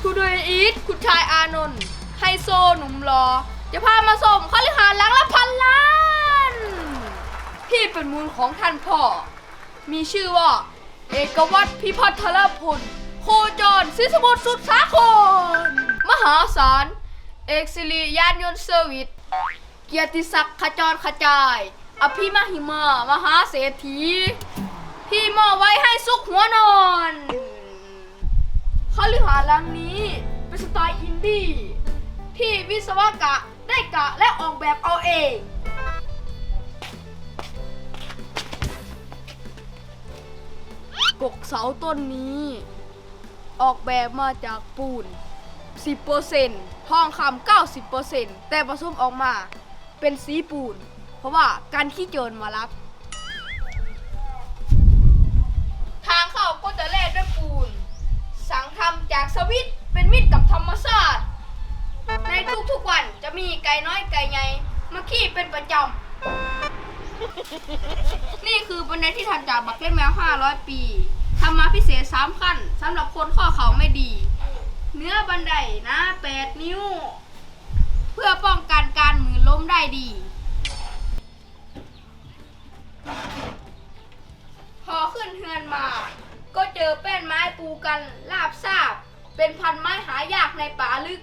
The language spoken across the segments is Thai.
ทูดยอีทคุณชายอานนท์ไฮโซหนุ่มรอ จะพามาส่งคฤหาสน์หลังละพันล้าน ที่เป็นมูลของท่านพ่อ มีชื่อว่า เอกวัตรพิพัฒนพล โคจรศิสมุทรสุดสาคร มหาศาล เอกสิริยานยนต์เซอร์วิส เกียรติศักดิ์ขจรขจาย อภิมหิมามหาเศรษฐี ที่มอบไว้ให้สุขหัวนอน คฤหาสน์หลังนี้เป็นสไตล์อินดี้ที่วิศวกะได้กะและออกแบบเอาเอง กกเสาต้นนี้ ออกแบบมาจากปูน 10%ทองคำ90%แต่ผสมออกมาเป็นสีปูน เพราะว่าการขี้โจรมารับ ทางเข้า สวิตเป็นมิตรกับธรรมชาติ ในทุกๆวันจะมีไก่น้อยไก่ใหญ่มาขี้เป็นประจำ นี่คือบันไดที่ทำจากบักเล่นแมว 500 ปีทำมาพิเศษ 3 ขั้นสำหรับคนข้อเข่าไม่ดี เนื้อบันไดนะ 8 นิ้ว เพื่อป้องกันการมือล้มได้ดี พอขึ้นเฮือนมา ก็เจอแป้นไม้ปูกัน เป็นพันไม้หายากในป่าลึก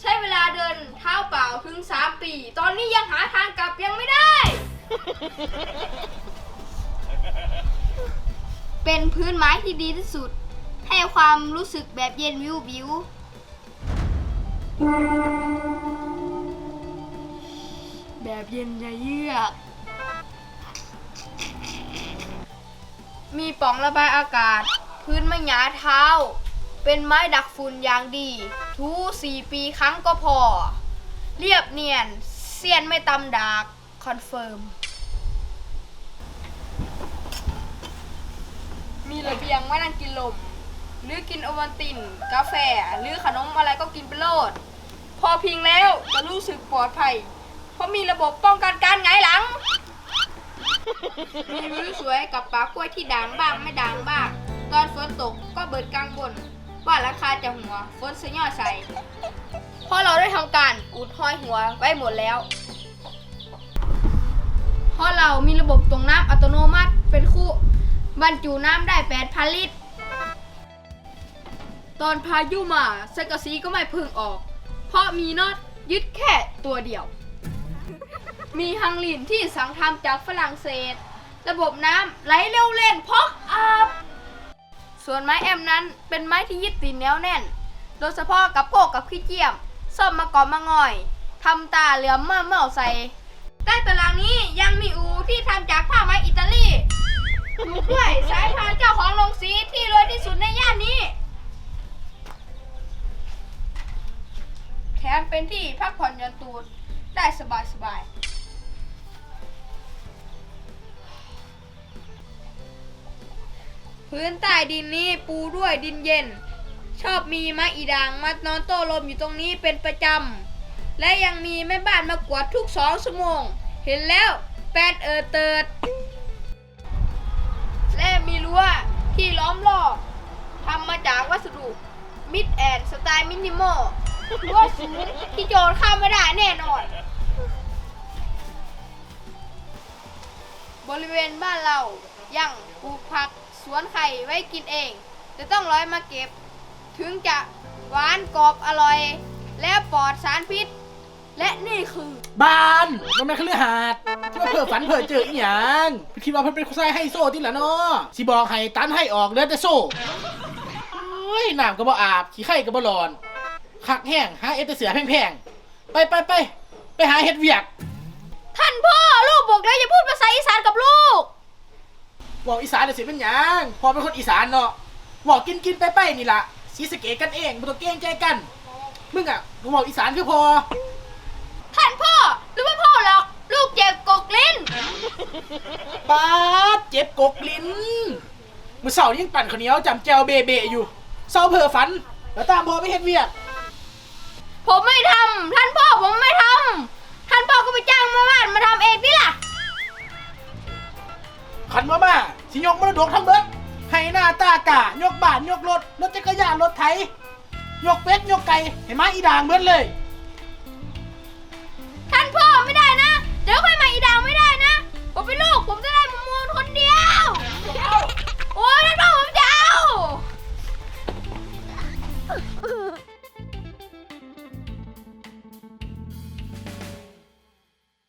ใช้เวลาเดินเท้าเปล่าถึง 3 ปี ตอนนี้ยังหาทางกลับยังไม่ได้ เป็นพื้นไม้ที่ดีที่สุด ให้ความรู้สึกแบบเย็นวิววิวแบบเย็นยะเยือก มีปล่องระบายอากาศ พื้นไม่หยาเท้า เป็นไม้ดักฝุ่นอย่างดี ทูสี่ปีครั้งก็พอ เรียบเนียน เสียนไม่ตำดาก คอนเฟิร์ม มีระเบียงไว้นั่งกินลม หรือกินโอวัลติน กาแฟ หรือขนมอะไรก็กินไปโลด พอพิงแล้วจะรู้สึกปลอดภัย เพราะมีระบบป้องกันการหงหลัง มีวิวสวยกับป่ากล้วยที่ด่างบ้างไม่ด่างบ้าง ตอนฝนตกก็เบิดกลางบน ว่าราคาจะหัวฝนสย่อใส่เพราะเราได้ทำการอุดห้อยหัวไว้หมดแล้ว เพราะเรามีระบบตรงน้ำอัตโนมัติเป็นคู่ บรรจุน้ำได้8,000ลิตร ตอนพายุมาสังกะสีก็ไม่พึ่งออก เพราะมีน็อตยึดแค่ตัวเดียว มีฮังลินที่สั่งทำจากฝรั่งเศส ระบบน้ำไหลเร็วเล่นพอกอัพ ส่วนไม้แอมนั้นเป็นไม้ที่ยึดติดแนวแน่น โดยเฉพาะกับโกกกับขี้เกียมซ่อมมาก่อนมาง่อยทำตาเหลือมเมื่อเมื่อใส่ใต้ตารางนี้ยังมีอูที่ทำจากผ้าไหมอิตาลีอยู่ด้วยสายพานเจ้าของโรงสีที่รวยที่สุดในย่านนี้ แถมเป็นที่พักผ่อนหย่อนตูดได้สบายสบาย พื้นใต้ดินนี้ปูด้วยดินเย็น ชอบมีมะอีด่างมานอนโต้ลมอยู่ตรงนี้เป็นประจำ และยังมีแม่บ้านมากวาดทุกสองชั่วโมง เห็นแล้วแปดเออเติด และมีรั้วที่ล้อมรอบทำมาจากวัสดุมิดแอนสไตล์มินิมอลรั้วสูงที่โจรข้ามไม่ได้แน่นอน บริเวณบ้านเรายังปลูกผัก สวนไข่ไว้กินเองแต่ต้องร้อยมาเก็บ ถึงจะหวานกรอบอร่อย และปลอดสารพิษ และนี่คือ บ้านมันไม่นคฤหาสน์ที่ว่าเพื่อฝันเพื่อเจออีหยังคิดว่าเพิ่นเป็นคนใส่ให้โซ่ที่ละเนาะสิบอกให้ตันให้ออกเหลือแต่โซ่เฮ้ยน้ำก็บ่อาบขี้ไข่ก็บ่ร้อนคักแห้งหาเอดแต่เสือแพงๆไปไปไปไปหาเฮ็ดเวียก ท่านพ่อ ลูกบอกแล้วอย่าพูดภาษาอีสานกับลูก บอกอีสานน่ะสิเป็นหยังพอเป็นคนอีสานเนาะบอกกินกินไปไปนี่ล่ะสีสะเกตกันเองบ่ต้องเกรงใจกัน มึงอะกูบอกอีสานคือพอ ท่านพ่อหรือไม่พ่อหรอก ลูกเจ็บกกลิ้นปาดเจ็บกกลิ้นมือเสาร์ยังปั่นข้าวเหนียวจำแจวเบเบอยู่เศร้าเพ้อฝัน แล้วตามพอไปเฮ็ดเวียก ผมไม่ทำท่านพ่อผมไม่ทำท่านพ่อก็ไปจ้างแม่บ้านมา สิยกมรดกทั้งเบิดให้หน้าตากะยกบ้านยกรถรถจักรยานรถไถยกเป็ดยกไก่ให้มาอีด่างเบิดเลย ท่านพ่อไม่ได้นะ เดี๋ยวค่อยมาอีดาวไม่ได้นะ ผมเป็นลูกผม